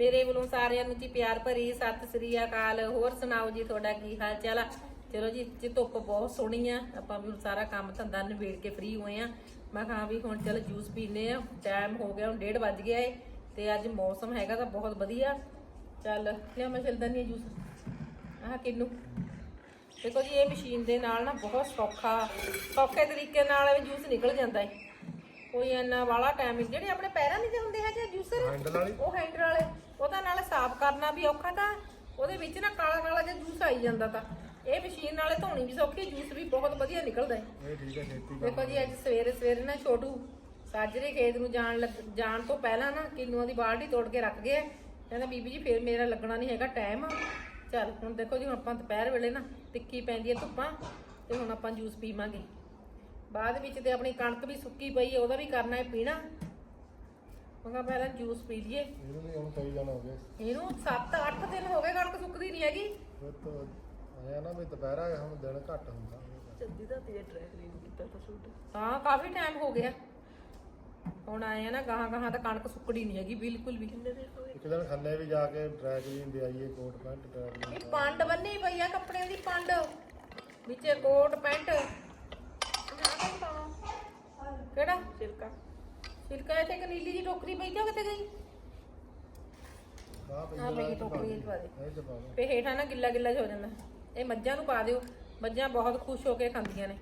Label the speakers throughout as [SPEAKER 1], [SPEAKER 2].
[SPEAKER 1] ਮੇਰੇ ਵੱਲੋਂ ਸਾਰਿਆਂ ਨੂੰ ਜੀ ਪਿਆਰ ਭਰੀ ਸਤਿ ਸ੍ਰੀ ਅਕਾਲ। ਹੋਰ ਸੁਣਾਓ ਜੀ, ਤੁਹਾਡਾ ਕੀ ਹਾਲ ਚਾਲ ਆ? ਚਲੋ ਜੀ ਜੀ ਧੁੱਪ ਬਹੁਤ ਸੋਹਣੀ ਆ। ਆਪਾਂ ਵੀ ਹੁਣ ਸਾਰਾ ਕੰਮ ਧੰਦਾ ਨਿਬੇੜ ਕੇ ਫ੍ਰੀ ਹੋਏ ਆ। ਮੈਂ ਕਿਹਾ ਵੀ ਹੁਣ ਚਲ ਜੂਸ ਪੀਨੇ ਆ। ਟਾਈਮ ਹੋ ਗਿਆ, ਹੁਣ 1:30 ਵੱਜ ਗਿਆ ਏ ਤੇ ਅੱਜ ਮੌਸਮ ਹੈਗਾ ਤਾਂ ਬਹੁਤ ਵਧੀਆ। ਚੱਲ ਲਿਆ ਮੈਂ ਫਿਲਦਾ ਨਹੀਂ ਜੂਸ ਆਹ ਕਿੰਨੂ। ਦੇਖੋ ਜੀ, ਇਹ ਮਸ਼ੀਨ ਦੇ ਨਾਲ ਨਾ ਬਹੁਤ ਸੌਖਾ, ਸੌਖੇ ਤਰੀਕੇ ਨਾਲ ਜੂਸ ਨਿਕਲ ਜਾਂਦਾ ਏ। ਕੋਈ ਇੰਨਾ ਵਾਲਾ ਟਾਈਮ ਜਿਹੜੇ ਆਪਣੇ ਪੈਰਾਂ ਨਹੀਂ ਹੁੰਦੇ ਹੈਗੇ ਜੂਸਰ
[SPEAKER 2] ਹੈਂਡਲ ਵਾਲੀ?
[SPEAKER 1] ਉਹ ਹੈਂਡਲ ਵਾਲੇ। ਉਹਦਾ ਨਾਲ ਸਾਫ਼ ਕਰਨਾ ਵੀ ਔਖਾ ਤਾਂ ਉਹਦੇ ਵਿੱਚ ਨਾ ਕਾਲਾ ਕਾਲਾ ਜਿਹਾ ਜੂਸ ਆਈ ਜਾਂਦਾ ਤਾਂ। ਇਹ ਮਸ਼ੀਨ ਨਾਲੇ ਧੋਣੀ ਵੀ ਸੌਖੀ ਜੂਸ ਵੀ ਬਹੁਤ ਵਧੀਆ ਨਿਕਲਦਾ ਹੈ।
[SPEAKER 2] ਇਹ ਠੀਕ ਹੈ ਛੇਤੀ ਕੰਮ
[SPEAKER 1] ਦੇਖੋ ਜੀ ਅੱਜ ਸਵੇਰੇ ਸਵੇਰੇ ਨਾ ਛੋਟੂ ਸਾਜਰੇ ਖੇਤ ਨੂੰ ਜਾਣ ਜਾਣ ਤੋਂ ਪਹਿਲਾਂ ਨਾ ਕਿੰਨੂਆਂ ਦੀ ਬਾਲਟੀ ਤੋੜ ਕੇ ਰੱਖ ਗਿਆ। ਕਹਿੰਦਾ ਬੀਬੀ ਜੀ ਫੇਰ ਮੇਰਾ ਲੱਗਣਾ ਨਹੀਂ ਹੈਗਾ ਟਾਈਮ ਚੱਲ ਹੁਣ ਦੇਖੋ ਜੀ ਹੁਣ ਆਪਾਂ ਦੁਪਹਿਰ ਵੇਲੇ ਨਾ ਤਿੱਖੀ ਪੈਂਦੀ ਹੈ ਧੁੱਪਾਂ ਤੇ ਹੁਣ ਆਪਾਂ ਜੂਸ ਪੀਵਾਂਗੇ। ਬਾਅਦ ਵਿੱਚ ਤੇ ਆਪਣੀ ਕਣਕ ਵੀ ਸੁੱਕੀ ਪਈ ਹੈ ਉਹਦਾ ਵੀ ਕਰਨਾ ਹੈ ਪੀਣਾ। ਮੈਂ ਕਿਹਾ ਪਹਿਲਾਂ ਜੂਸ ਪੀ ਲਈਏ।
[SPEAKER 2] ਇਹਨੂੰ ਵੀ ਹੁਣ ਕਈ ਦਿਨ ਹੋ ਗਏ
[SPEAKER 1] ਇਹਨੂੰ 7-8 ਦਿਨ ਹੋ ਗਏ ਕਣਕ ਸੁੱਕਦੀ ਨਹੀਂ ਹੈਗੀ।
[SPEAKER 2] ਫਿਰ ਤਾਂ ਆਇਆ ਨਾ ਵੀ ਦੁਪਹਿਰਾ ਹੈ ਹੁਣ ਦਿਨ ਘੱਟ ਹੁੰਦਾ।
[SPEAKER 3] ਜੱਦੀ ਦਾ ਤੇ ਟਰੈਕ ਨਹੀਂ ਕੀਤਾ ਤਾਂ ਸੂਟ?
[SPEAKER 1] ਹਾਂ ਕਾਫੀ ਟਾਈਮ ਹੋ ਗਿਆ। ਹੁਣ ਆਏ ਆ ਨਾ ਗਾਹਾਂ ਗਾਹਾਂ ਤਾਂ ਕਣਕ ਸੁੱਕੜੀ ਨਹੀਂ ਹੈਗੀ ਬਿਲਕੁਲ ਵੀ।
[SPEAKER 3] ਕਿੰਨੇ ਦਿਨ ਹੋਏ
[SPEAKER 2] ਇੱਕ ਦਿਨ ਖੰਨੇ ਵੀ ਜਾ ਕੇ ਟਰੈਕ ਵੀ ਹੁੰਦੇ ਆਈਏ ਕੋਟ ਪੈਂਟ ਟਰੈਕ
[SPEAKER 1] ਇਹ ਪੰਡ ਬੰਨੀ ਪਈ ਆ ਕੱਪੜਿਆਂ ਦੀ ਪੰਡ। ਵਿੱਚੇ ਕੋਟ ਪੈਂਟ। ਕਿਹੜਾ?
[SPEAKER 3] ਸਿਲਕਾ
[SPEAKER 1] ਸਿਲਕਾ ਇੱਥੇ ਇੱਕ ਨੀਲੀ ਜੀ ਟੋਕਰੀ ਪਈ ਤੇ ਉਹ ਕਿੱਥੇ ਗਈ?
[SPEAKER 2] ਆਹ
[SPEAKER 1] ਪਈ ਟੋਕਰੀ ਚ ਪਾ ਦੇ।
[SPEAKER 2] ਇਹ ਚ ਪਾ ਦੇ।
[SPEAKER 1] ਫੇ ਹੇਠਾਂ ਨਾ ਗਿੱਲਾ ਗਿੱਲਾ ਜਿਹਾ ਹੋ ਜਾਂਦਾ। ਇਹ ਮੱਝਾਂ ਨੂੰ ਪਾ ਦਿਓ। ਮੱਝਾਂ ਬਹੁਤ ਖੁਸ਼ ਹੋ ਕੇ ਖਾਂਦੀਆਂ ਨੇ।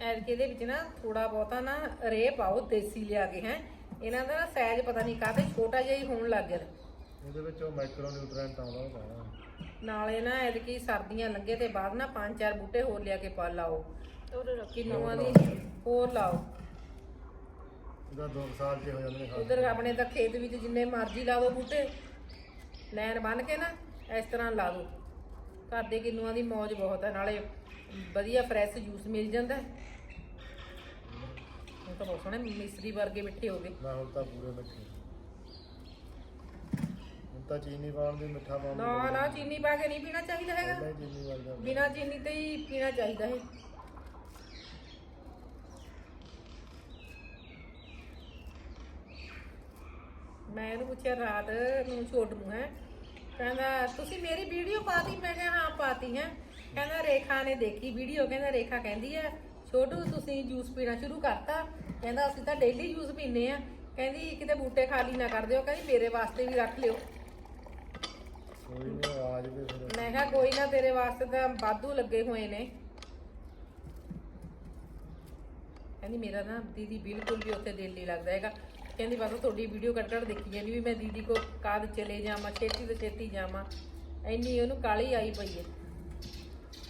[SPEAKER 1] ਐਰਕੇ ਦੇ ਵਿੱਚ ਨਾ ਥੋੜਾ ਬਹੁਤਾ ਨਾ ਰੇ ਪਾਓ ਦੇਸੀ ਲਿਆ ਕੇ ਹੈ। ਇਹਨਾਂ ਦਾ ਨਾ ਸਾਈਜ਼ ਪਤਾ ਨਹੀਂ ਕਾਹਤੇ ਛੋਟਾ ਜਿਹਾ ਹੀ ਹੋਣ ਲੱਗ ਗਿਆ
[SPEAKER 2] ਇਹਦੇ ਵਿੱਚ ਉਹ ਮਾਈਕਰੋ ਨਿਊਟ੍ਰੈਂਟ ਆਉਂਦਾ ਉਹ ਪਾਉਣਾ।
[SPEAKER 1] ਨਾਲੇ ਨਾ ਐਤਕੀ ਸਰਦੀਆਂ ਲੱਗੇ ਤੇ ਬਾਅਦ ਨਾ ਪੰਜ ਚਾਰ ਬੂਟੇ ਹੋਰ ਲਿਆ ਕੇ ਪਾ ਲਾਓ।
[SPEAKER 3] ਉਹਦੇ ਰੱਖ।
[SPEAKER 1] ਕਿੰਨੂਆਂ ਦੀ ਹੋਰ ਲਾਓ।
[SPEAKER 2] ਇਹਦਾ 2 ਸਾਲ ਚ ਹੋ ਜਾਂਦੇ ਨੇ ਖਾਦ
[SPEAKER 1] ਉਧਰ ਆਪਣੇ ਤਾਂ ਖੇਤ ਵਿੱਚ ਜਿੰਨੇ ਮਰਜ਼ੀ ਲਾ ਦਿਓ ਬੂਟੇ। ਲੈਣ ਬੰਨ ਕੇ ਨਾ ਇਸ ਤਰ੍ਹਾਂ ਲਾ ਦਿਓ ਘਰ ਦੇ ਕਿੰਨੂਆਂ ਦੀ ਮੌਜ ਬਹੁਤ ਹੈ ਨਾਲੇ ਵਧੀਆ ਫਰੈਸ਼ ਜੂਸ ਮਿਲ ਜਾਂਦਾ। ਹੈ। ਹੁਣ ਤਾਂ ਬਹੁਤ ਸੋਹਣੇ ਮਿਸਰੀ ਵਰਗੇ ਮਿੱਠੇ ਹੋ ਗਏ।
[SPEAKER 2] ਨਾ ਹੁਣ ਤਾਂ ਪੂਰੇ ਮਿੱਠੇ। ਤਾਂ ਚੀਨੀ ਪਾਉਣ ਦੀ ਮਿੱਠਾ ਪਾਉਣ ਦੀ
[SPEAKER 1] ਨਾ ਨਾ ਚੀਨੀ ਪਾ ਕੇ ਨਹੀਂ ਪੀਣਾ ਚਾਹੀਦਾ ਹੈਗਾ।
[SPEAKER 2] ਪਹਿਲਾਂ ਹੀ ਚੀਨੀ ਵਰਗਾ
[SPEAKER 1] ਬਿਨਾਂ ਚੀਨੀ ਤੇ ਹੀ ਪੀਣਾ ਚਾਹੀਦਾ ਹੈ। ਮੈਂ ਇਹਨੂੰ ਪੁੱਛਿਆ ਰਾਤ ਨੂੰ ਛੋਟ ਨੂੰ ਹੈ। ਕਹਿੰਦਾ ਤੁਸੀਂ ਮੇਰੀ ਵੀਡੀਓ ਪਾਤੀ? ਮੈਂ ਕਿਹਾ ਹਾਂ ਪਾਤੀ ਹੈ। ਕਹਿੰਦਾ ਰੇਖਾ ਨੇ ਦੇਖੀ ਵੀਡੀਓ। ਕਹਿੰਦਾ ਰੇਖਾ ਕਹਿੰਦੀ ਹੈ ਛੋਟੂ ਤੁਸੀਂ ਜੂਸ ਪੀਣਾ ਸ਼ੁਰੂ ਕਰਤਾ। ਕਹਿੰਦਾ ਅਸੀਂ ਤਾਂ ਡੇਲੀ ਜੂਸ ਪੀਨੇ ਆ ਕਹਿੰਦੀ ਕਿਤੇ ਬੂਟੇ ਖਾਲੀ ਨਾ ਕਰ ਦਿਓ। ਕਹਿੰਦੀ ਮੇਰੇ ਵਾਸਤੇ ਵੀ ਰੱਖ ਲਿਓ।
[SPEAKER 2] ਕੋਈ ਨਹੀਂ ਫਿਰ।
[SPEAKER 1] ਮੈਂ ਕਿਹਾ ਕੋਈ ਨਾ ਤੇਰੇ ਵਾਸਤੇ ਤਾਂ ਵਾਧੂ ਲੱਗੇ ਹੋਏ ਨੇ। ਕਹਿੰਦੀ ਮੇਰਾ ਨਾ ਦੀਦੀ ਬਿਲਕੁਲ ਵੀ ਉੱਥੇ ਦਿਲ ਨਹੀਂ ਲੱਗਦਾ ਹੈਗਾ। ਕਹਿੰਦੀ ਬਸ ਤੁਹਾਡੀ ਵੀਡੀਓ ਕੱਟ ਕੱਟ ਦੇਖੀ ਜਾਂਦੀ ਵੀ ਮੈਂ ਦੀਦੀ ਕੋ ਕਾਦ ਚਲੇ ਜਾਵਾਂ ਛੇਤੀ ਤੋਂ ਛੇਤੀ ਜਾਵਾਂ। ਇੰਨੀ ਉਹਨੂੰ ਕਾਲੀ ਆਈ ਪਈ ਹੈ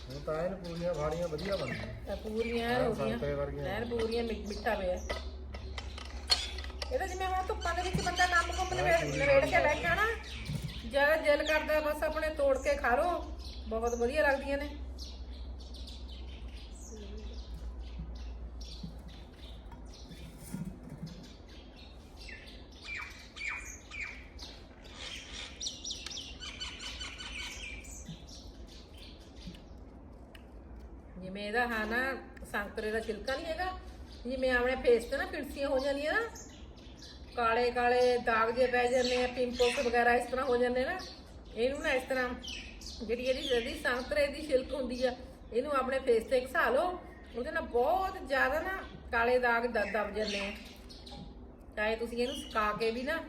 [SPEAKER 2] ਹੁਣ ਤਾਂ ਇਹਨ ਪੂਰੀਆਂ ਫਾੜੀਆਂ ਵਧੀਆ ਬਣਦੀਆਂ
[SPEAKER 1] ਤਾਂ ਪੂਰੀਆਂ ਐਨ ਹੋ ਗਈਆਂ।
[SPEAKER 2] ਵਰਗੀਆਂ।
[SPEAKER 1] ਐਨ ਪੂਰੀਆਂ ਮਿੱਠਾ ਪਿਆ। ਇਹ ਤਾਂ ਜਿਵੇਂ ਹੁਣ ਧੁੱਪਾਂ ਦੇ ਵਿੱਚ ਬੰਦਾ ਕੰਮ ਕੁੰਮ ਨਵੇੜ ਨਵੇੜ ਕੇ ਲੈ ਕੇ ਜ਼ਿਆਦਾ ਜਿਹੜਾ ਦਿਲ ਕਰਦਾ ਬਸ ਆਪਣੇ ਤੋੜ ਕੇ ਖਾ ਲੋ ਬਹੁਤ ਵਧੀਆ ਲੱਗਦੀਆਂ ਨੇ। ਜਿਵੇਂ ਇਹਦਾ ਹਾਂ ਨਾ, ਸੰਤਰੇ ਦਾ ਛਿਲਕਾ ਨਹੀਂ ਹੈਗਾ? ਜਿਵੇਂ ਆਪਣੇ ਫੇਸ ਤੇ ਨਾ ਫਿਰਸੀਆਂ ਹੋ ਜਾਂਦੀਆਂ ਨਾ। ਕਾਲੇ ਕਾਲੇ ਦਾਗ ਜੇ ਪੈ ਜਾਂਦੇ ਆ, ਪਿੰਪਲਸ ਵਗੈਰਾ ਇਸ ਤਰ੍ਹਾਂ ਹੋ ਜਾਂਦੇ ਨਾ, ਇਹਨੂੰ ਨਾ ਇਸ ਤਰ੍ਹਾਂ ਜਿਹੜੀ ਇਹਦੀ ਜਿਹੜੀ ਸੰਤਰੇ ਦੀ ਛਿਲਕ ਹੁੰਦੀ ਆ, ਇਹਨੂੰ ਆਪਣੇ ਫੇਸ ਤੇ ਘਸਾ ਲਓ ਉਹਦੇ ਨਾਲ ਬਹੁਤ ਜ਼ਿਆਦਾ ਨਾ ਕਾਲੇ ਦਾਗ ਦ- ਦਬ ਜਾਂਦੇ ਆ। ਚਾਹੇ ਤੁਸੀਂ ਇਹਨੂੰ ਸੁਕਾ ਕੇ ਵੀ ਨਾ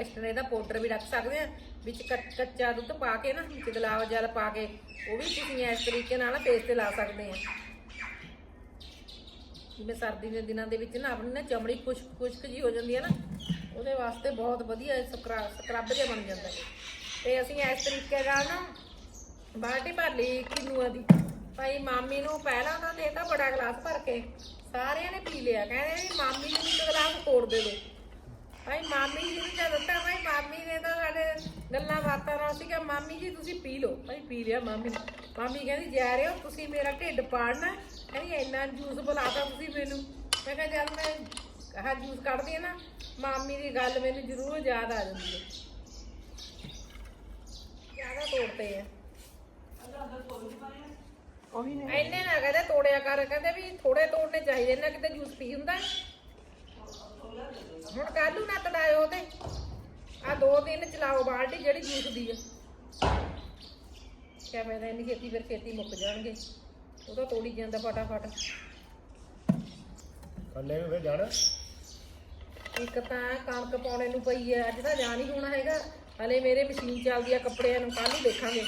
[SPEAKER 1] ਇਸ ਤਰ੍ਹਾਂ ਇਹਦਾ ਪਾਊਡਰ ਵੀ ਰੱਖ ਸਕਦੇ ਆ, ਵਿੱਚ ਕੱਚ- ਕੱਚਾ ਦੁੱਧ ਪਾ ਕੇ ਨਾ, ਵਿੱਚ ਗੁਲਾਬ ਜਲ ਪਾ ਕੇ, ਉਹ ਵੀ ਤੁਸੀਂ ਇਸ ਤਰੀਕੇ ਨਾਲ ਫੇਸ ਤੇ ਲਾ ਸਕਦੇ ਆ। ਜਿਵੇਂ ਸਰਦੀ ਦੇ ਦਿਨਾਂ ਦੇ ਵਿੱਚ ਨਾ ਆਪਣੀ ਨਾ ਚਮੜੀ ਖੁਸ਼ਕ ਖੁਸ਼ਕ ਜੀ ਹੋ ਜਾਂਦੀ ਹੈ ਨਾ, ਉਹਦੇ ਵਾਸਤੇ ਬਹੁਤ ਵਧੀਆ ਸਕਰਾ- ਸਕਰਬ ਜਿਹਾ ਬਣ ਜਾਂਦਾ ਹੈ। ਤੇ ਅਸੀਂ ਇਸ ਤਰੀਕੇ ਨਾਲ ਨਾ ਬਾਲਟੀ ਭਰ ਲਈ ਕਿਨੂਆ ਦੀ। ਭਾਈ ਮਾਮੀ ਨੂੰ ਪਹਿਲਾਂ ਤਾਂ ਦੇਤਾ ਬੜਾ ਗਲਾਸ ਭਰ ਕੇ, ਸਾਰਿਆਂ ਨੇ ਪੀ ਲਿਆ। ਕਹਿੰਦੇ ਵੀ ਮਾਮੀ ਨੂੰ ਇੱਕ ਗਲਾਸ ਕੋੜ ਦੇ ਦੇ ਭਾਈ ਮਾਮੀ ਜੀ ਨੂੰ ਜਦ ਦਿੱਤਾ ਭਾਈ ਮਾਮੀ ਨੇ ਤਾਂ ਸਾਡੇ ਗੱਲਾਂ ਬਾਤਾਂ ਨਾਲ ਸੀਗਾ ਮਾਮੀ ਜੀ ਤੁਸੀਂ ਪੀ ਲਓ। ਭਾਈ ਪੀ ਲਿਆ ਮਾਮੀ ਨੇ। ਮਾਮੀ ਕਹਿੰਦੀ ਜਾ ਰਹੇ ਹੋ ਤੁਸੀਂ ਮੇਰਾ ਢਿੱਡ ਪਾੜਨਾ ਕਹਿੰਦੀ ਇੰਨਾ ਜੂਸ ਬੁਲਾਤਾ ਤੁਸੀਂ ਮੈਨੂੰ। ਮੈਂ ਕਿਹਾ ਜਦ ਮੈਂ ਆਹ ਜੂਸ ਕੱਢਦੀ ਹਾਂ ਨਾ ਮਾਮੀ ਦੀ ਗੱਲ ਮੈਨੂੰ ਜ਼ਰੂਰ ਯਾਦ ਆ ਜਾਂਦੀ ਹੈ। ਜ਼ਿਆਦਾ ਤੋੜਦੇ ਆ।
[SPEAKER 3] ਉਹੀ ਨੇ।
[SPEAKER 1] ਇੰਨੇ ਨਾ ਕਹਿੰਦੇ ਤੋੜਿਆ ਕਰ ਕਹਿੰਦੇ ਵੀ ਥੋੜੇ ਤੋੜਨੇ ਚਾਹੀਦੇ ਨੇ ਕਿਤੇ ਜੂਸ ਪੀ ਹੁੰਦਾ। ਹੁਣ ਕੱਲੂ ਨਾ ਤੜਾਇਓ ਤੇ। ਆ ਦੋ ਦਿਨ ਚਲਾਓ ਬਾਲਟੀ ਜਿਹੜੀ ਜੂਸ ਦੀ ਆ। ਕਿਆ ਮੈਂ ਤਾਂ ਇੰਨੀ ਛੇਤੀ ਫਿਰ ਛੇਤੀ ਮੁੱਕ ਜਾਣਗੇ। ਉਹ ਤਾਂ ਤੋੜੀ ਜਾਂਦਾ ਫਟਾਫਟ।
[SPEAKER 2] ਕੱਲੇ ਵੀ ਫੇਰ ਜਾਣਾ।
[SPEAKER 1] ਇੱਕ ਤਾਂ ਕਣਕ ਪਾਉਣੇ ਨੂੰ ਪਈ ਹੈ ਅੱਜ ਤਾਂ ਜਾਣ ਹੀ ਹੋਣਾ ਹੈਗਾ। ਹਲੇ ਮੇਰੇ ਮਸ਼ੀਨ ਚੱਲਦੀ ਆ ਕੱਪੜਿਆਂ ਨੂੰ ਕੱਲ ਨੂੰ ਦੇਖਾਂਗੇ।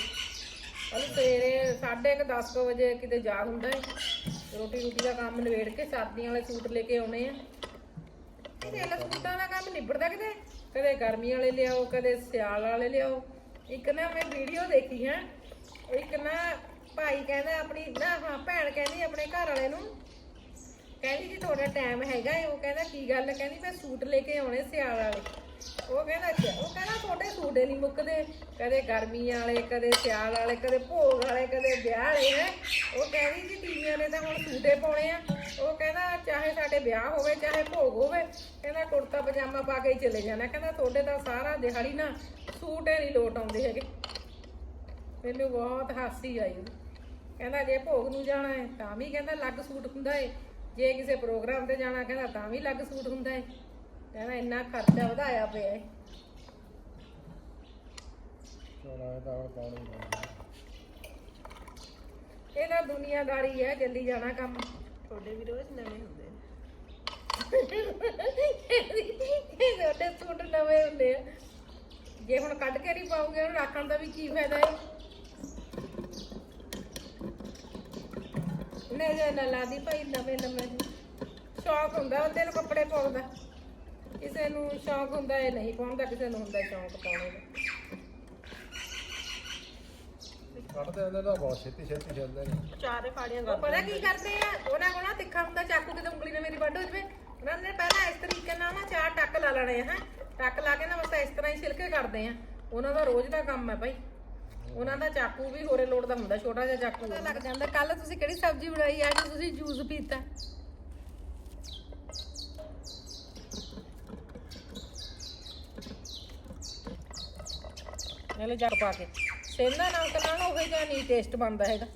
[SPEAKER 1] ਕੱਲ ਸਵੇਰੇ 10:30 ਵਜੇ ਕਿਤੇ ਜਾ ਹੁੰਦਾ ਹੈ ਰੋਟੀ ਰੋਟੀ ਦਾ ਕੰਮ ਨਿਬੇੜ ਕੇ ਸਰਦੀਆਂ ਵਾਲੇ ਸੂਟ ਲੈ ਕੇ ਆਉਣੇ ਆ। ਇਹਦੇ ਵਾਲੇ ਦਾ ਕੰਮ ਨਿਬੜਦਾ ਕਿਤੇ? ਕਦੇ ਗਰਮੀ ਵਾਲੇ ਲਿਆਓ, ਕਦੇ ਸਿਆਲ ਵਾਲੇ ਲਿਆਓ। ਇੱਕ ਨਾ ਮੈਂ ਵੀਡੀਓ ਦੇਖੀ ਹੈ। ਇੱਕ ਨਾ ਭਾਈ ਕਹਿੰਦਾ ਆਪਣੀ, ਨਾ ਹਾਂ, ਭੈਣ ਕਹਿੰਦੀ ਆਪਣੇ ਘਰ ਵਾਲੇ ਨੂੰ, ਕਹਿੰਦੀ ਜੀ ਤੁਹਾਡਾ ਟਾਈਮ ਹੈਗਾ ਉਹ ਕਹਿੰਦਾ, ਕੀ ਗੱਲ? ਕਹਿੰਦੀ, ਮੈਂ ਸੂਟ ਲੈ ਕੇ ਆਉਣੇ ਸਿਆਲ ਵਾਲੇ। ਉਹ ਕਹਿੰਦਾ ਅੱਛਾ, ਉਹ ਕਹਿੰਦਾ ਤੁਹਾਡੇ ਸੂਟ ਹੀ ਨਹੀਂ ਮੁੱਕਦੇ। ਕਦੇ ਗਰਮੀ ਵਾਲੇ, ਕਦੇ ਸਿਆਲ ਵਾਲੇ, ਕਦੇ ਭੋਗ ਵਾਲੇ, ਕਦੇ ਵਿਆਹ ਵਾਲੇ ਹੈ। ਉਹ ਕਹਿੰਦੀ ਜੀ ਤੀਵੀਆਂ ਨੇ ਤਾਂ ਹੁਣ ਸੂਟੇ ਪਾਉਣੇ ਆ। ਉਹ ਕਹਿੰਦਾ ਚਾਹੇ ਸਾਡੇ ਵਿਆਹ ਹੋਵੇ, ਚਾਹੇ ਭੋਗ ਹੋਵੇ, ਕਹਿੰਦਾ ਕੁੜਤਾ ਪਜਾਮਾ ਪਾ ਕੇ ਹੀ ਚਲੇ ਜਾਣਾ। ਕਹਿੰਦਾ ਤੁਹਾਡੇ ਤਾਂ ਸਾਰਾ ਦਿਹਾੜੀ ਨਾ ਸੂਟੇ ਨਹੀਂ ਲੋਟ ਆਉਂਦੇ ਹੈਗੇ। ਮੈਨੂੰ ਬਹੁਤ ਹਾਸੀ ਆਈ ਕਹਿੰਦਾ ਜੇ ਭੋਗ ਨੂੰ ਜਾਣਾ ਹੈ ਤਾਂ ਵੀ ਕਹਿੰਦਾ ਅਲੱਗ ਸੂਟ ਹੁੰਦਾ ਏ। ਜੇ ਕਿਸੇ ਪ੍ਰੋਗਰਾਮ ਤੇ ਜਾਣਾ, ਕਹਿੰਦਾ ਤਾਂ ਵੀ ਅਲੱਗ ਸੂਟ ਹੁੰਦਾ ਏ। ਕਹਿੰਦਾ ਇੰਨਾ ਖਰਚਾ ਵਧਾਇਆ ਪਿਆ ਹੈ ਇਹ ਤਾਂ ਦੁਨੀਆਦਾਰੀ ਹੈ ਜਲਦੀ ਜਾਣਾ ਕੰਮ।
[SPEAKER 3] ਤੁਹਾਡੇ ਵੀ ਰੋਜ਼ ਨਵੇਂ ਹੁੰਦੇ ਨੇ।
[SPEAKER 1] ਇਹ ਤੁਹਾਡੇ ਸੂਟ ਨਵੇਂ ਹੁੰਦੇ ਆ। ਜੇ ਹੁਣ ਕੱਢ ਕੇ ਨਹੀਂ ਪਾਉਂਗੇ ਉਹਨੂੰ ਰੱਖਣ ਦਾ ਵੀ ਕੀ ਫਾਇਦਾ ਹੈ ਨਹੀਂ ਜੇ ਨਾ ਲਾਦੀ ਭਾਈ ਨਵੇਂ ਨਵੇਂ ਸ਼ੌਕ ਹੁੰਦਾ ਉਹ ਤੈਨੂੰ ਕੱਪੜੇ ਪਾਉਣ ਦਾ। ਕਿਸੇ ਨੂੰ ਸ਼ੌਕ ਹੁੰਦਾ ਇਹ ਨਹੀਂ ਪਾਉਣ ਦਾ ਕਿਸੇ ਨੂੰ ਹੁੰਦਾ ਸ਼ੌਕ ਪਾਉਣ ਦਾ।
[SPEAKER 2] ਕੱਢਦੇ ਹੁੰਦੇ ਤਾਂ ਬਹੁਤ ਛੇਤੀ ਛੇਤੀ ਚੱਲਦੇ ਨੇ।
[SPEAKER 3] ਚਾਰੇ ਫਾੜੀਆਂ
[SPEAKER 1] ਉਹ ਪਤਾ ਕੀ ਕਰਦੇ ਆ? ਉਹਨਾਂ ਕੋਲ ਨਾ ਤਿੱਖਾ ਹੁੰਦਾ ਚਾਕੂ ਕਿਤੇ ਉਂਗਲੀ ਨਾਲ ਮੇਰੀ ਵੱਢ ਹੋ ਜਵੇ। ਉਹਨਾਂ ਨੇ ਪਹਿਲਾਂ ਇਸ ਤਰੀਕੇ ਨਾਲ ਨਾ ਚਾਰ ਟੱਕ ਲਾ ਲੈਣੇ ਆ ਹੈ। ਟੱਕ ਲਾ ਕੇ ਨਾ ਬਸ ਇਸ ਤਰ੍ਹਾਂ ਹੀ ਛਿਲਕੇ ਕੱਢਦੇ ਆ। ਉਹਨਾਂ ਦਾ ਰੋਜ਼ ਦਾ ਕੰਮ ਹੈ ਭਾਈ ਉਹਨਾਂ ਦਾ ਚਾਕੂ ਵੀ ਹੋਰੇ ਲੋੜ ਦਾ ਹੁੰਦਾ ਛੋਟਾ ਜਿਹਾ ਚਾਕੂ। ਲੱਗ ਜਾਂਦਾ ਕੱਲ ਤੁਸੀਂ ਕਿਹੜੀ ਸਬਜ਼ੀ ਬਣਾਈ ਅੱਜ ਤੁਸੀਂ ਜੂਸ ਪੀਤਾ। ਨਾਲੇ ਜੱਗ ਪਾ ਕੇ। ਸੇਨਾ ਨਮਕ ਨਾਲ ਨਾ ਉਹ ਜਿਹਾ ਨਹੀਂ ਟੇਸਟ ਬਣਦਾ ਹੈਗਾ।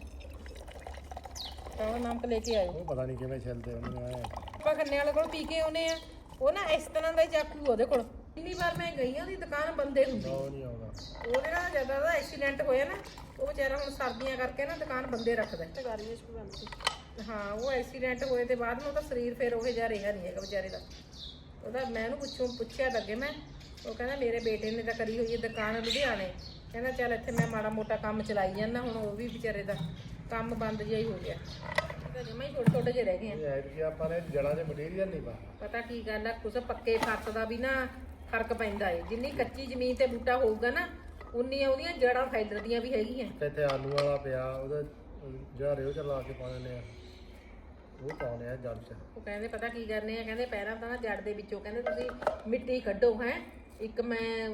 [SPEAKER 1] ਤਾਂ ਉਹ ਨਮਕ ਲੈ ਕੇ ਆਇਓ।
[SPEAKER 2] ਉਹ ਪਤਾ ਨਹੀਂ ਕਿਵੇਂ ਚੱਲਦੇ ਉਹਨੂੰ ਐ।
[SPEAKER 1] ਆਪਾਂ ਖੰਨੇ ਵਾਲੇ ਕੋਲ ਪੀ ਕੇ ਆਉਨੇ ਆ। ਉਹ ਨਾ ਇਸ ਤਰ੍ਹਾਂ ਦਾ ਹੀ ਚਾਕੂ ਉਹਦੇ ਕੋਲ। ਇੰਨੀ ਵਾਰ ਮੈਂ ਗਈ ਆ ਉਹਦੀ ਦੁਕਾਨ ਬੰਦੇ ਹੁੰਦੀ।
[SPEAKER 2] ਉਹ ਨਹੀਂ ਆਉਂਦਾ।
[SPEAKER 1] ਉਹਦੇ ਨਾਲ ਜਦੋਂ ਦਾ ਐਕਸੀਡੈਂਟ ਹੋਇਆ ਨਾ ਉਹ ਵਿਚਾਰਾ ਹੁਣ ਸਰਦੀਆਂ ਕਰਕੇ ਨਾ ਦੁਕਾਨ ਬੰਦੇ ਰੱਖਦਾ। ਹੈ।
[SPEAKER 3] ਤੇ ਗਰਮੀ ਚ ਵੀ ਬਣਦੀ
[SPEAKER 1] ਹਾਂ ਉਹ ਐਕਸੀਡੈਂਟ ਹੋਏ ਤੇ ਬਾਅਦ ਨੂੰ ਉਹਦਾ ਸਰੀਰ ਫਿਰ ਉਹ ਜਿਹਾ ਰਿਹਾ ਨਹੀਂ ਹੈਗਾ ਵਿਚਾਰੇ ਦਾ। ਉਹਦਾ ਮੈਂ ਉਹਨੂੰ ਪੁੱਛੂ ਪੁੱਛਿਆ ਤਾਂ ਅੱਗੇ ਮੈਂ ਉਹ ਕਹਿੰਦਾ ਮੇਰੇ ਬੇਟੇ ਨੇ ਤਾਂ ਕਰੀ ਹੋਈ ਹੈ ਦੁਕਾਨ ਲੁਧਿਆਣੇ। ਕਹਿੰਦਾ ਚੱਲ ਇੱਥੇ ਮੈਂ ਮਾੜਾ ਮੋਟਾ ਕੰਮ ਚਲਾਈ ਜਾਂਦਾ ਹੁਣ ਉਹ ਵੀ ਵਿਚਾਰੇ ਦਾ ਕੰਮ ਬੰਦ ਜਿਹਾ ਹੀ ਹੋ ਗਿਆ। ਤਾਂ ਜਮਾ ਹੀ ਛੋਟੇ ਛੋਟੇ ਜਿਹੇ ਰਹਿ ਗਏ ਆ।
[SPEAKER 2] ਇਹ ਐਡ ਕਿ ਆਪਾਂ ਨੇ ਜੜਾਂ 'ਚ ਮਟੀਰੀਅਲ ਨਹੀਂ ਪਾ
[SPEAKER 1] ਪਤਾ ਕੀ ਗੱਲ ਆ ਕੁਛ ਪੱਕੇ ਫਰਸ਼ ਦਾ ਵੀ ਨਾ ਫ਼ਰਕ ਪੈਂਦਾ ਏ। ਜਿੰਨੀ ਕੱਚੀ ਜ਼ਮੀਨ ਤੇ ਬੂਟਾ ਹੋਊਗਾ ਨਾ ਉਨੀ ਉਹਦੀਆਂ ਜੜਾਂ ਫੈਲਦੀਆਂ ਵੀ ਹੈਗੀਆਂ।
[SPEAKER 2] ਤੇ ਇੱਥੇ ਆਲੂ ਵਾਲਾ ਪਿਆ ਉਹਦਾ ਜਿਹੜਾ ਰੇਓ ਚ ਲਾ ਕੇ ਪਾ ਦਿੰਦੇ ਆ। ਉਹ ਪਾਉਣੇ ਆ ਜੜ 'ਚ।
[SPEAKER 1] ਉਹ ਕਹਿੰਦੇ ਪਤਾ ਕੀ ਕਰਨੇ ਆ ਕਹਿੰਦੇ ਪੈਰਾਂ ਤਾਂ ਨਾ ਜੜ ਦੇ ਵਿੱਚੋਂ ਕਹਿੰਦੇ ਤੁਸੀਂ ਮਿੱਟੀ ਕੱਢੋ ਹੈ। ਇੱਕ ਮੈਂ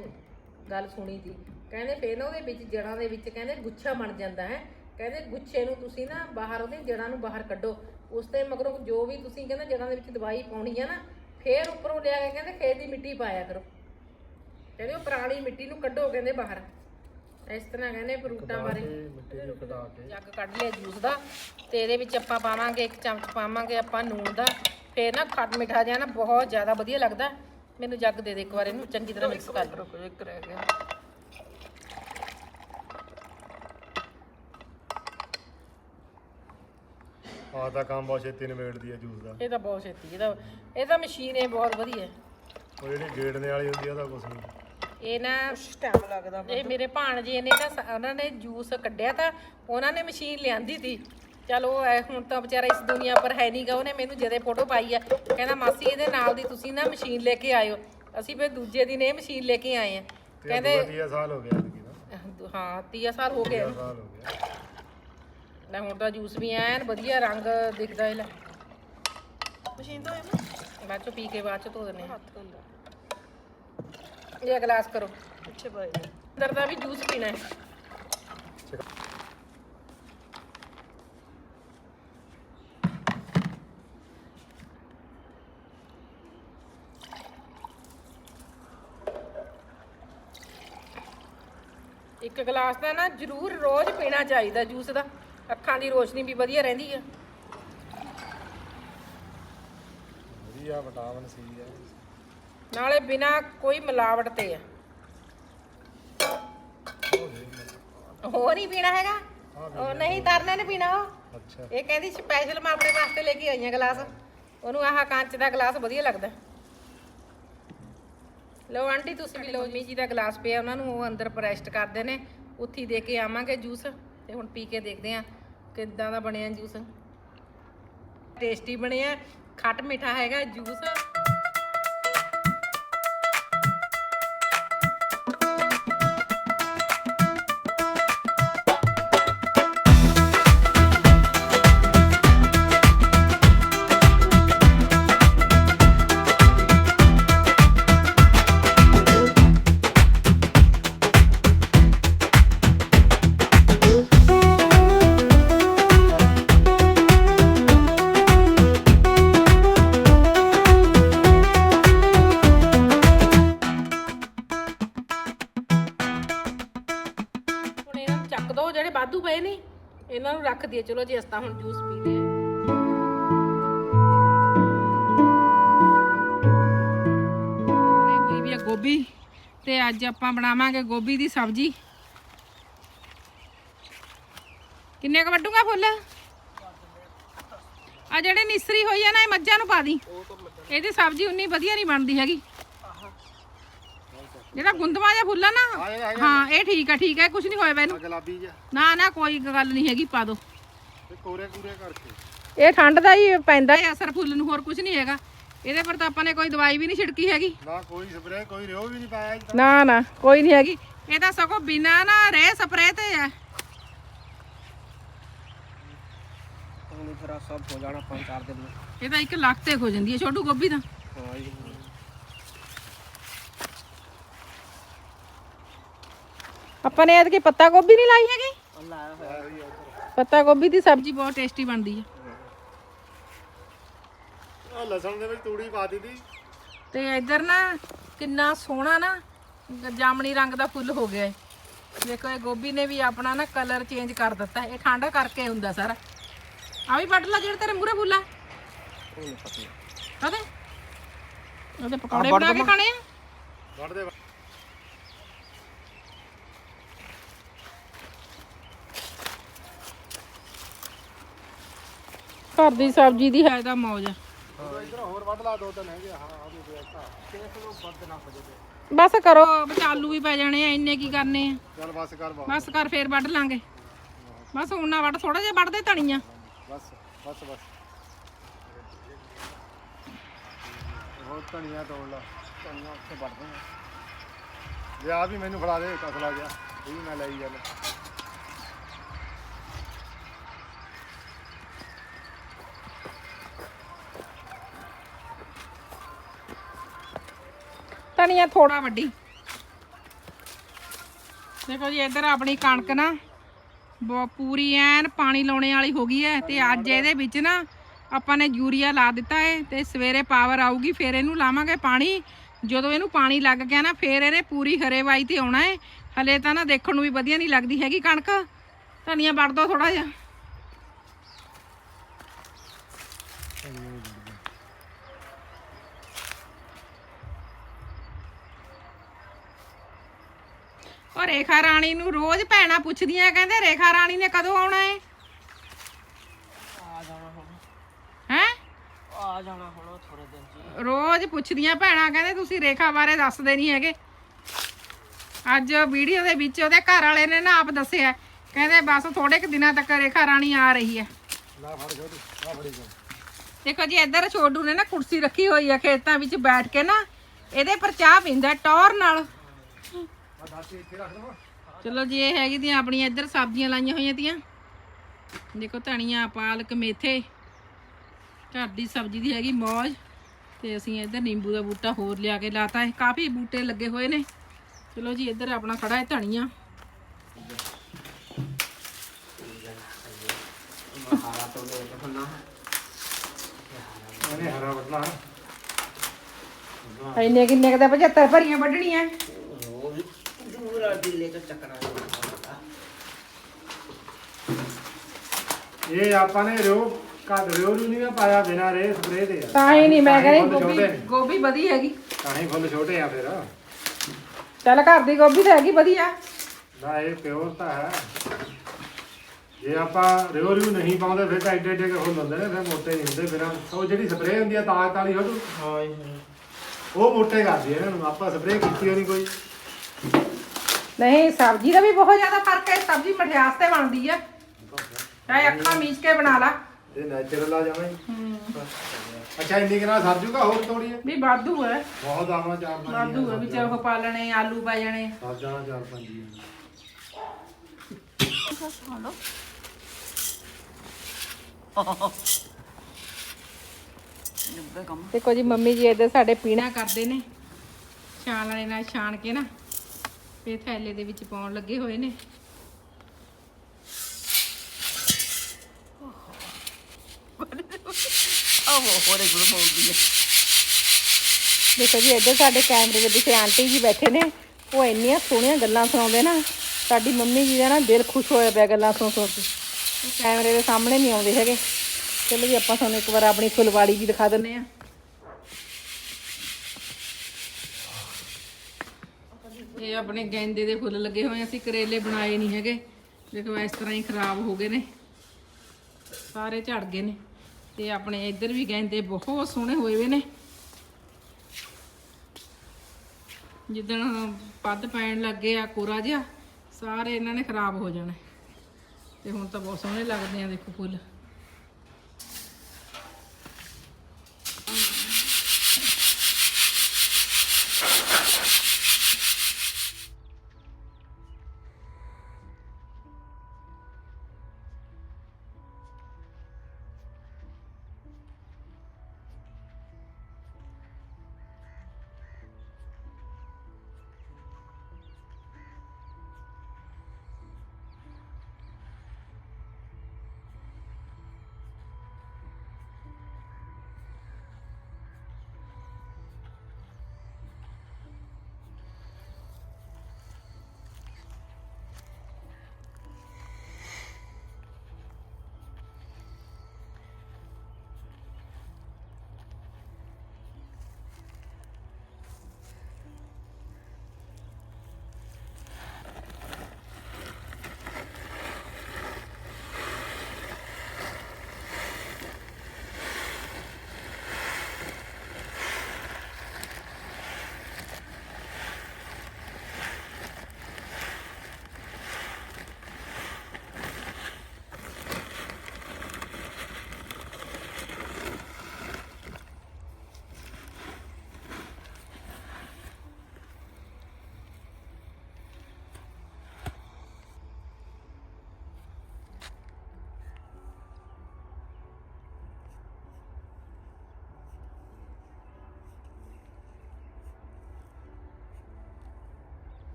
[SPEAKER 1] ਗੱਲ ਸੁਣੀ ਸੀ। ਕਹਿੰਦੇ ਫੇਰ ਨਾ ਉਹਦੇ ਵਿੱਚ ਜੜਾਂ ਦੇ ਵਿੱਚ ਕਹਿੰਦੇ ਗੁੱਛਾ ਬਣ ਜਾਂਦਾ ਹੈ। ਕਹਿੰਦੇ ਗੁੱਛੇ ਨੂੰ ਤੁਸੀਂ ਨਾ ਬਾਹਰ ਉਹਦੇ ਜੜਾਂ ਨੂੰ ਬਾਹਰ ਕੱਢੋ। ਉਸ ਤੇ ਮਗਰੋਂ ਜੋ ਵੀ ਤੁਸੀਂ ਕਹਿੰਦੇ ਜੜਾਂ ਦੇ ਵਿੱਚ ਦਵਾਈ ਪਾਉਣੀ ਆ ਨਾ ਫੇਰ ਉੱਪਰੋਂ ਲਿਆ ਕੇ ਕਹਿੰਦੇ ਖੇਤ ਦੀ ਮਿੱਟੀ ਪਾਇਆ ਕਰੋ। ਕਹਿੰਦੇ ਉਹ ਪੁਰਾਣੀ ਮਿੱਟੀ ਨੂੰ ਕੱਢੋ ਕਹਿੰਦੇ ਬਾਹਰ। ਇਸ ਤਰ੍ਹਾਂ ਕਹਿੰਦੇ ਫਰੂਟਾਂ ਬਾਰੇ।
[SPEAKER 2] ਮਿੱਟੀ ਨੂੰ ਕਟਾ ਕੇ।
[SPEAKER 1] ਜੱਗ ਕੱਢ ਲਿਆ ਜੂਸ ਦਾ ਤੇ ਇਹਦੇ ਵਿੱਚ ਆਪਾਂ ਪਾਵਾਂਗੇ ਇੱਕ ਚਮਚ ਪਾਵਾਂਗੇ ਆਪਾਂ ਨੂਣ ਦਾ। ਫੇਰ ਨਾ ਖੱਟ ਮਿਠਾ ਜਿਹਾ ਨਾ ਬਹੁਤ ਜ਼ਿਆਦਾ ਵਧੀਆ ਲੱਗਦਾ। ਮੈਨੂੰ ਜੱਗ ਦੇ ਦੇ ਇੱਕ ਵਾਰ ਇਹਨੂੰ ਚੰਗੀ ਤਰ੍ਹਾਂ ਮਿਕਸ ਕਰ ਲਓ।
[SPEAKER 3] ਰੁਕੋ ਇੱਕ ਰਹਿ ਗਿਆ।
[SPEAKER 2] ਆਹ ਤਾਂ ਕੰਮ ਬਹੁਤ ਛੇਤੀ ਨਿਬੇੜਦੀ ਆ ਜੂਸ ਦਾ।
[SPEAKER 1] ਇਹ ਤਾਂ ਬਹੁਤ ਛੇਤੀ ਇਹਦਾ ਇਹ ਤਾਂ ਮਸ਼ੀਨ ਹੈ ਬਹੁਤ ਵਧੀਆ
[SPEAKER 2] ਉਹ ਜਿਹੜੀ ਗੇੜਨੇ ਵਾਲੀ ਹੁੰਦੀ ਆ ਉਹਦਾ ਕੁਛ ਨਹੀਂ।
[SPEAKER 1] ਇਹ ਨਾ
[SPEAKER 3] ਟਾਈਮ ਲੱਗਦਾ
[SPEAKER 1] ਇਹ ਮੇਰੇ ਭਾਣਜੇ ਨੇ ਨਾ ਸ- ਉਹਨਾਂ ਨੇ ਜੂਸ ਕੱਢਿਆ ਤਾਂ ਉਹਨਾਂ ਨੇ ਮਸ਼ੀਨ ਲਿਆਂਦੀ ਸੀ ਚਲੋ ਹੁਣ ਤਾਂ ਵਿਚਾਰਾ ਇਸ ਦੁਨੀਆ ਪਰ ਹੈ ਨਹੀਂਗਾ ਉਹਨੇ ਮੈਨੂੰ ਜਦੇ ਫੋਟੋ ਪਾਈ ਆ ਕਹਿੰਦਾ ਮਾਸੀ ਇਹਦੇ ਨਾਲ ਦੀ ਤੁਸੀਂ ਨਾ ਮਸ਼ੀਨ ਲੈ ਕੇ ਆਇਓ। ਅਸੀਂ ਫਿਰ ਦੂਜੇ ਦਿਨ ਇਹ ਮਸ਼ੀਨ ਲੈ ਕੇ ਆਏ ਆ। ਕਹਿੰਦੇ
[SPEAKER 2] ਵਧੀਆ ਸਾਲ ਹੋ ਗਿਆ ਇਹਦੀ ਦਾ
[SPEAKER 1] ਹਾਂ 30 ਸਾਲ ਹੋ ਗਏ
[SPEAKER 2] 30 ਸਾਲ ਹੋ ਗਿਆ।
[SPEAKER 1] ਲੈ ਹੁਣ ਤਾਂ ਜੂਸ ਵੀ ਐਨ ਵਧੀਆ ਰੰਗ ਦਿਖਦਾ ਇਹ ਲੈ।
[SPEAKER 3] ਮਸ਼ੀਨ ਤੋਂ ਇਹ ਨਾ
[SPEAKER 1] ਬਾਅਦ ਚੋਂ ਪੀ ਕੇ ਬਾਅਦ ਚ ਧੋ ਦਿੰਦੇ ਆ।
[SPEAKER 3] ਹੱਥ ਧੋਂਦਾ।
[SPEAKER 1] ਇਹ ਗਲਾਸ ਕਰੋ।
[SPEAKER 3] ਪਿੱਛੇ ਪਏ
[SPEAKER 1] ਅੰਦਰ ਦਾ ਵੀ ਜੂਸ ਪੀਣਾ ਹੈ ਇੱਕ ਗਲਾਸ ਦਾ ਨਾ ਜ਼ਰੂਰ ਰੋਜ਼ ਪੀਣਾ ਚਾਹੀਦਾ ਜੂਸ ਦਾ। ਅੱਖਾਂ ਦੀ ਰੋਸ਼ਨੀ ਵੀ ਵਧੀਆ ਰਹਿੰਦੀ ਆ।
[SPEAKER 2] ਵਧੀਆ ਵਿਟਾਮਿਨ ਸੀ ਆ।
[SPEAKER 1] ਨਾਲੇ ਬਿਨਾ ਕੋਈ ਮਿਲਾਵਟ ਤੇ ਆ। ਹੋਰ ਨਹੀਂ ਪੀਣਾ ਹੈਗਾ? ਉਹ ਨਹੀਂ ਤਰਨੇ ਨੇ ਪੀਣਾ ਉਹ?
[SPEAKER 2] ਅੱਛਾ।
[SPEAKER 1] ਇਹ ਕਹਿੰਦੀ ਸਪੈਸ਼ਲ ਮੈਂ ਆਪਣੇ ਵਾਸਤੇ ਲੈ ਕੇ ਆਈਆਂ ਗਲਾਸ। ਉਹਨੂੰ ਆਹ ਕੱਚ ਦਾ ਗਲਾਸ ਵਧੀਆ ਲੱਗਦਾ। ਲਓ ਆਂਟੀ, ਤੁਸੀਂ ਵੀ ਲਓ ਮੀ ਜੀ ਦਾ ਗਲਾਸ ਪਿਆ, ਉਹਨਾਂ ਨੂੰ ਉਹ ਅੰਦਰ ਪ੍ਰੈਸਟ ਕਰਦੇ ਨੇ। ਉੱਥੇ ਹੀ ਦੇ ਕੇ ਆਵਾਂਗੇ ਜੂਸ ਤੇ ਹੁਣ ਪੀ ਕੇ ਦੇਖਦੇ ਆ ਕਿੱਦਾਂ ਦਾ ਬਣਿਆ ਜੂਸ। ਟੇਸਟੀ ਬਣਿਆ, ਖੱਟ ਮਿੱਠਾ ਹੈਗਾ ਜੂਸ। ਇਹਨਾਂ ਨੂੰ ਚੱਕ ਦੋ ਜਿਹੜੇ ਵਾਧੂ ਪਏ ਨੇ ਇਹਨਾਂ ਨੂੰ ਰੱਖ ਦਈਏ। ਚਲੋ ਜੀ ਅਸੀਂ ਤਾਂ ਹੁਣ ਜੂਸ ਪੀ ਵੀ ਆ ਗੋਭੀ ਤੇ ਅੱਜ ਆਪਾਂ ਬਣਾਵਾਂਗੇ ਗੋਭੀ ਦੀ ਸਬਜ਼ੀ। ਕਿੰਨੇ ਕ ਵੱਡੂਗਾ ਫੁੱਲ? ਆ ਜਿਹੜੇ ਨਿਸਰੀ ਹੋਈ ਆ ਨਾ ਇਹ ਮੱਝਾਂ ਨੂੰ ਪਾ ਦੀ। ਇਹਦੀ ਸਬਜ਼ੀ ਉਨੀ ਵਧੀਆ ਨਹੀਂ ਬਣਦੀ ਹੈਗੀ। ਜਿਹੜਾ ਗੁੰਦਵਾ ਜਿਹਾ ਫੁੱਲ ਆ ਨਾ ਹਾਂ ਇਹ ਠੀਕ ਆ ਠੀਕ ਆ ਕੁਝ ਨਹੀਂ ਹੋਇਆ ਵਾ ਇਹਨੂੰ
[SPEAKER 2] ਗੁਲਾਬੀ ਜਿਹਾ।
[SPEAKER 1] ਨਾ ਨਾ ਕੋਈ ਗੱਲ ਨਹੀਂ ਹੈਗੀ ਪਾ ਦੋ।
[SPEAKER 2] ਤੇ ਕੋਰੇ ਕੂਰੇ ਕਰਕੇ।
[SPEAKER 1] ਇਹ ਠੰਡ ਦਾ ਹੀ ਪੈਂਦਾ। ਹੈ ਅਸਰ ਫੁੱਲ ਨੂੰ ਹੋਰ ਕੁਝ ਨਹੀਂ ਹੈਗਾ। ਇਹਦੇ ਪਰ ਤਾਂ ਆਪਾਂ ਨੇ ਕੋਈ ਦਵਾਈ ਵੀ ਨਹੀਂ ਛਿੜਕੀ ਹੈਗੀ।
[SPEAKER 2] ਨਾ ਕੋਈ ਸਪਰੇ ਕੋਈ ਰਿਓ ਵੀ ਨਹੀਂ ਪਾਇਆ ਜੀ
[SPEAKER 1] ਨਾ ਨਾ ਕੋਈ ਨਹੀਂ ਹੈਗੀ। ਇਹ ਤਾਂ ਸਗੋਂ ਬਿਨਾ ਨਾ ਰੇ ਸਪਰੇ ਤੇ ਹੈ
[SPEAKER 3] ਹੁਣ ਫਿਰ ਸਭ ਹੋ ਜਾਣਾ ਪੰਜ ਚਾਰ ਦਿਨ।
[SPEAKER 1] ਇਹ ਤਾਂ ਇੱਕ ਲੱਖ ਤੇ ਹੋ ਜਾਂਦੀ ਹੈ ਛੋਟੂ ਗੋਭੀ ਤਾਂ।
[SPEAKER 3] ਹਾਂ ਜੀ
[SPEAKER 1] ਆਪਾਂ ਨੇ ਐਤਕੀ ਪੱਤਾ ਗੋਭੀ ਨਹੀਂ ਲਾਈ ਹੈਗੀ? ਪੱਤਾ ਗੋਭੀ ਦੀ ਸਬਜ਼ੀ ਬਹੁਤ ਟੇਸਟੀ ਬਣਦੀ ਹੈ
[SPEAKER 2] ਆ ਲਸਣ ਦੇ ਵਿੱਚ ਤੂੜੀ ਪਾ ਦਿੱਤੀ।
[SPEAKER 1] ਤੇ ਇੱਧਰ ਨਾ ਕਿੰਨਾ ਸੋਹਣਾ ਨਾ ਜਾਮਣੀ ਰੰਗ ਦਾ ਫੁੱਲ ਹੋ ਗਿਆ ਹੈ ਦੇਖੋ ਇਹ ਗੋਭੀ ਨੇ ਵੀ ਆਪਣਾ ਨਾ ਕਲਰ ਚੇਂਜ ਕਰ ਦਿੱਤਾ। ਇਹ ਠੰਡ ਕਰਕੇ ਹੁੰਦਾ ਸਾਰਾ। ਆ ਵੀ ਵੱਢ ਲਾ ਜਿਹੜੇ ਤੇਰੇ ਮੂਰੇ ਫੁੱਲ ਕਦੇ ਉਹਦੇ ਪਕੌੜੇ ਬਣਾ ਕੇ ਖਾਣੇ ਆ।
[SPEAKER 2] ਵੱਢ ਦੇ।
[SPEAKER 1] ਘਰ ਦੀ ਸਬਜ਼ੀ ਦੀ ਹੈ ਤਾਂ ਮੌਜ
[SPEAKER 2] ਇਧਰ ਹੋਰ ਵੱਢ ਲਾ ਦੋ ਤਿੰਨ ਹੈਗੇ ਹਾਂ ਆ। ਵੀ ਦੇਖਾ
[SPEAKER 1] ਬਸ ਕਰੋ ਵਿੱਚ ਆਲੂ ਵੀ ਪੈ ਜਾਣੇ ਆ, ਇੰਨੇ ਕੀ ਕਰਨੇ ਆ।
[SPEAKER 2] ਚੱਲ ਬਸ ਕਰ ਬਾ
[SPEAKER 1] ਬਸ ਕਰ ਫੇਰ ਵੱਢ ਲਾਂਗੇ। ਬਸ ਹੁਣ ਵੱਢ ਥੋੜਾ ਜਿਹਾ ਵੱਢਦੇ ਧਣੀਆਂ।
[SPEAKER 2] ਬਸ ਬਸ ਬਸ ਹੋਰ ਧਨੀਆ ਤੋੜ ਲਾ। ਧਨੀਆ ਉੱਥੇ ਵੱਢ ਦੂੰਗਾ ਆ ਵੀ ਮੈਨੂੰ ਫੜਾ ਦੇ, ਕਸਲਾ ਗਿਆ ਇਹ ਵੀ ਮੈਂ ਲਈ ਚੱਲ
[SPEAKER 1] ਧਨੀਆ ਥੋੜਾ ਵੱਡੀ। ਦੇਖੋ ਜੀ, ਇੱਧਰ ਆਪਣੀ ਕਣਕ ਨਾ ਬਹੁਤ ਪੂਰੀ ਐਨ ਪਾਣੀ ਲਾਉਣੇ ਵਾਲੀ ਹੋ ਗਈ ਹੈ ਤੇ ਅੱਜ ਇਹਦੇ ਵਿੱਚ ਨਾ ਆਪਾਂ ਨੇ ਯੂਰੀਆ ਲਾ ਦਿੱਤਾ ਹੈ ਤੇ ਸਵੇਰੇ ਪਾਵਰ ਆਊਗੀ, ਫਿਰ ਇਹਨੂੰ ਲਾਵਾਂਗੇ ਪਾਣੀ। ਜਦੋਂ ਇਹਨੂੰ ਪਾਣੀ ਲੱਗ ਗਿਆ ਨਾ, ਫਿਰ ਇਹਨੇ ਪੂਰੀ ਹਰੇਵਾਈ ਤੇ ਆਉਣਾ ਹੈ। ਹਲੇ ਤਾਂ ਨਾ ਦੇਖਣ ਨੂੰ ਵੀ ਵਧੀਆ ਨਹੀਂ ਲੱਗਦੀ ਹੈਗੀ ਕਣਕ। ਧਨੀਆ ਵੱਢ ਦੋ ਥੋੜਾ ਜਿਹਾ। ਉਹ ਰੇਖਾ ਰਾਣੀ ਨੂੰ ਰੋਜ਼ ਭੈਣਾਂ ਪੁੱਛਦੀਆਂ ਕਹਿੰਦੇ ਰੇਖਾ ਰਾਣੀ ਨੇ ਕਦੋਂ ਆਉਣਾ ਹੈ
[SPEAKER 3] ਆ ਜਾਣਾ ਹੁਣ
[SPEAKER 1] ਹੈ?
[SPEAKER 3] ਆ ਜਾਣਾ ਹੁਣ ਥੋੜੇ ਦਿਨ ਜੀ
[SPEAKER 1] ਰੋਜ਼ ਪੁੱਛਦੀਆਂ ਭੈਣਾਂ ਕਹਿੰਦੇ ਤੁਸੀਂ ਰੇਖਾ ਬਾਰੇ ਦੱਸਦੇ ਨਹੀਂ ਹੈਗੇ। ਅੱਜ ਵੀਡੀਓ ਦੇ ਵਿੱਚ ਉਹਦੇ ਘਰ ਵਾਲੇ ਨੇ ਨਾ ਆਪ ਦੱਸਿਆ ਕਹਿੰਦੇ ਬਸ ਥੋੜੇ ਕੁ ਦਿਨਾਂ ਤੱਕ ਰੇਖਾ ਰਾਣੀ ਆ ਰਹੀ ਹੈ।
[SPEAKER 2] ਲਾ ਫੜ ਛੋਟੀ ਆ ਫੜੀ ਜਾ
[SPEAKER 1] ਦੇਖੋ ਜੀ ਇੱਧਰ ਛੋਟੂ ਨੇ ਨਾ ਕੁਰਸੀ ਰੱਖੀ ਹੋਈ ਹੈ ਖੇਤਾਂ ਵਿੱਚ ਬੈਠ ਕੇ ਨਾ ਇਹਦੇ ਪਰ ਚਾਹ ਪੀਂਦਾ ਟੌਰ ਨਾਲ। ਚਲੋ ਜੀ ਇਹ ਹੈਗੀ ਦੀਆਂ ਆਪਣੀਆਂ ਇੱਧਰ ਸਬਜ਼ੀਆਂ ਲਾਈਆਂ ਹੋਈਆਂ ਤੀਆਂ। ਦੇਖੋ ਧਨੀਆ ਪਾਲਕ ਮੇਥੇ। ਘਰ ਦੀ ਸਬਜ਼ੀ ਦੀ ਹੈਗੀ ਮੌਜ। ਤੇ ਅਸੀਂ ਇੱਧਰ ਨਿੰਬੂ ਦਾ ਬੂਟਾ ਹੋਰ ਲਿਆ ਕੇ ਲਾਤਾ ਹੈ। ਕਾਫੀ ਬੂਟੇ ਲੱਗੇ ਹੋਏ ਨੇ। ਚਲੋ ਜੀ ਇੱਧਰ ਆਪਣਾ ਖੜਾ ਹੈ
[SPEAKER 2] ਵੱਢਣਾ
[SPEAKER 1] ਇੰਨੇ ਕਿੰਨੇ ਕਦੇ 75 ਭਰੀਆਂ ਵੱਢਣੀਆਂ।
[SPEAKER 3] ਤੋਂ ਚੱਕਣਾ
[SPEAKER 2] ਇਹ ਆਪਾਂ ਨੇ ਰਿਓ ਕਦ ਰਿਓ ਨੂੰ ਨਹੀਂ ਪਾਇਆ ਬਿਨਾ ਰੇ ਸਪਰੇ ਦੇ
[SPEAKER 1] ਤਾਂ ਹੀ ਨਹੀਂ ਮੈਂ ਕਹਿੰਦੀ ਗੋਭੀ। ਗੋਭੀ ਵਧੀ ਹੈਗੀ।
[SPEAKER 2] ਤਾਂ ਹੀ ਫੁੱਲ ਛੋਟੇ ਆ ਫਿਰ।
[SPEAKER 1] ਚੱਲ ਘਰ ਦੀ ਗੋਭੀ ਤਾਂ ਹੈਗੀ ਵਧੀਆ।
[SPEAKER 2] ਨਾ ਇਹ ਪਿਓਰ ਤਾਂ ਹੈ। ਜੇ ਆਪਾਂ ਰਿਓ ਰਿਓ ਨਹੀਂ ਪਾਉਂਦੇ ਫਿਰ ਤਾਂ ਐਡੇ ਐਡੇ ਕੁ ਫੁੱਲ ਹੁੰਦੇ ਨੇ ਫਿਰ ਮੋਟੇ ਨਹੀਂ ਹੁੰਦੇ ਫਿਰ ਉਹ ਜਿਹੜੀ ਸਪਰੇਅ ਹੁੰਦੀ ਆ ਤਾਜ ਤਾਲੀ ਉਹ
[SPEAKER 3] ਹਾਂ
[SPEAKER 2] ਉਹ ਮੋਟੇ ਕਰਦੀ ਇਹਨਾਂ ਨੂੰ ਆਪਾਂ ਸਪਰੇਅ ਕੀਤੀ ਹੋਣੀ ਕੋਈ।
[SPEAKER 1] ਨਹੀਂ ਸਬਜ਼ੀ ਦਾ ਵੀ ਬਹੁਤ ਜ਼ਿਆਦਾ ਫ਼ਰਕ ਹੈ ਸਬਜ਼ੀ ਮਠਿਆਸ ਤੇ ਬਣਦੀ ਆ। ਚਾਹੇ ਅੱਖਾਂ ਮੀਚ ਕੇ ਬਣਾ ਲਾ।
[SPEAKER 2] ਇਹ ਨੈਚੁਰਲ ਆ ਜਾਵੇਂ ਅੱਛਾ ਇੰਨੀ ਕਿਨਾਂ ਸਰ ਜੂਗਾ ਹੋਰ ਤੋੜੀ ਆ?
[SPEAKER 1] ਵੀ ਵਾਧੂ ਹੈ
[SPEAKER 2] ਬਹੁਤ ਆਵਾਂ ਚਾਰ ਪੰਜ
[SPEAKER 1] ਵਾਧੂ ਹੈ ਵਿੱਚ ਉਹ ਪਾ ਲੈਣੇ ਆਲੂ ਪਾ ਜਾਣੇ
[SPEAKER 2] ਸਰ ਜਾਣਾ ਚਾਰ ਪੰਜ ਹੀ ਆ।
[SPEAKER 1] ਦੇਖੋ ਜੀ ਮੰਮੀ ਜੀ ਇੱਧਰ ਸਾਡੇ ਪੀਣਾ ਕਰਦੇ ਨੇ। ਛਾਣ ਵਾਲੇ ਨਾਲ ਛਾਣ ਕੇ ਨਾ। ਇਹ ਥੈਲੇ ਦੇ ਵਿੱਚ ਪਾਉਣ ਲੱਗੇ ਹੋਏ ਨੇ।
[SPEAKER 3] ਆਹ ਹੋਰੇ ਗੁਰੂ ਹੈ
[SPEAKER 1] ਦੇਖੋ ਜੀ ਇੱਧਰ ਸਾਡੇ ਕੈਮਰੇ ਦੇ ਪਿੱਛੇ ਆਂਟੀ ਜੀ ਬੈਠੇ ਨੇ। ਉਹ ਇੰਨੀਆਂ ਸੋਹਣੀਆਂ ਗੱਲਾਂ ਸੁਣਾਉਂਦੇ ਨਾ ਸਾਡੀ ਮੰਮੀ ਜੀ ਦਾ ਨਾ ਦਿਲ ਖੁਸ਼ ਹੋਇਆ ਪਿਆ ਗੱਲਾਂ ਸੁਣ ਸੁਣ ਕੇ। ਉਹ ਕੈਮਰੇ ਦੇ ਸਾਹਮਣੇ ਨਹੀਂ ਆਉਂਦੇ ਹੈਗੇ। ਚਲੋ ਜੀ ਆਪਾਂ ਤੁਹਾਨੂੰ ਇੱਕ ਵਾਰ ਆਪਣੀ ਫੁਲਵਾੜੀ ਵੀ ਦਿਖਾ ਦਿੰਨੇ ਆ ਇਹ ਆਪਣੇ ਗੈਂਦੇ ਦੇ ਫੁੱਲ ਲੱਗੇ ਹੋਏ ਅਸੀਂ ਕਰੇਲੇ ਬਣਾਏ ਨਹੀਂ ਹੈਗੇ। ਦੇਖੋ, ਇਸ ਤਰ੍ਹਾਂ ਹੀ ਖਰਾਬ ਹੋ ਗਏ ਨੇ। ਸਾਰੇ ਝੜ ਗਏ ਨੇ। ਤੇ ਆਪਣੇ ਇੱਧਰ ਵੀ ਗੈਂਦੇ ਬਹੁਤ ਸੋਹਣੇ ਹੋਏ ਹੋਏ ਨੇ। ਜਿੱਦਣ ਪੱਦ ਪੈਣ ਲੱਗੇ ਆ, ਕੋਰਾ ਜਿਹਾ, ਸਾਰੇ ਇਹਨਾਂ ਨੇ ਖਰਾਬ ਹੋ ਜਾਣਾ। ਤੇ ਹੁਣ ਤਾਂ ਬਹੁਤ ਸੋਹਣੇ ਲੱਗਦੇ ਆ, ਦੇਖੋ ਫੁੱਲ।